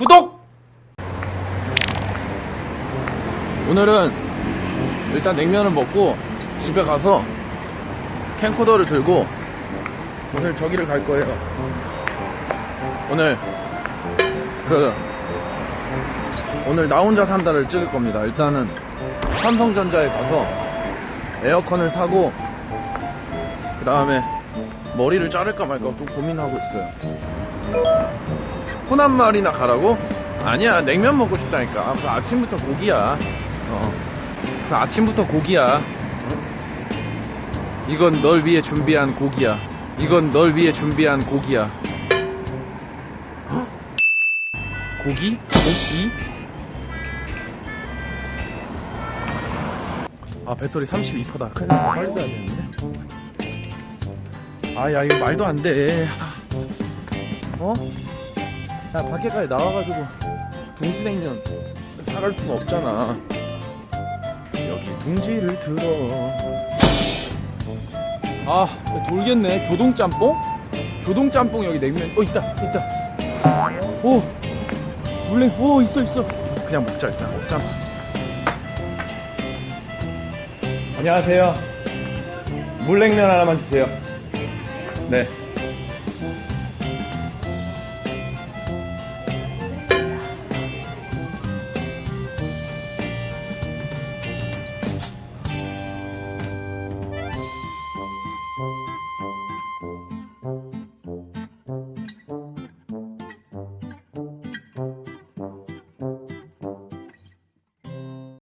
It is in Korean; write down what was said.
구독! 오늘은 일단 냉면을 먹고 집에 가서 캠코더를 들고 오늘 저기를 갈 거예요. 오늘 그 오늘 나 혼자 산다를 찍을 겁니다. 일단은 삼성전자에 가서 에어컨을 사고 그 다음에 머리를 자를까 말까 좀 고민하고 있어요. 말이나 가라고? 아니야 냉면 먹고 싶다니까 아, 그 아침부터 고기야 어. 그 아침부터 고기야 어? 이건 널 위해 준비한 고기야 이건 널 위해 준비한 고기야 헉? 고기? 고기? 아 배터리 32%다 큰일 났다 빨리 가야 되는데 아야 이거 말도 안돼 어? 야 밖에까지 나와가지고 둥지냉면 사갈 수가 없잖아. 여기 둥지를 들어. 아 돌겠네. 교동짬뽕? 교동짬뽕 여기 냉면. 어 있다 있다. 오 물냉 오 있어 있어. 그냥 먹자 일단. 먹자. 안녕하세요. 물냉면 하나만 주세요. 네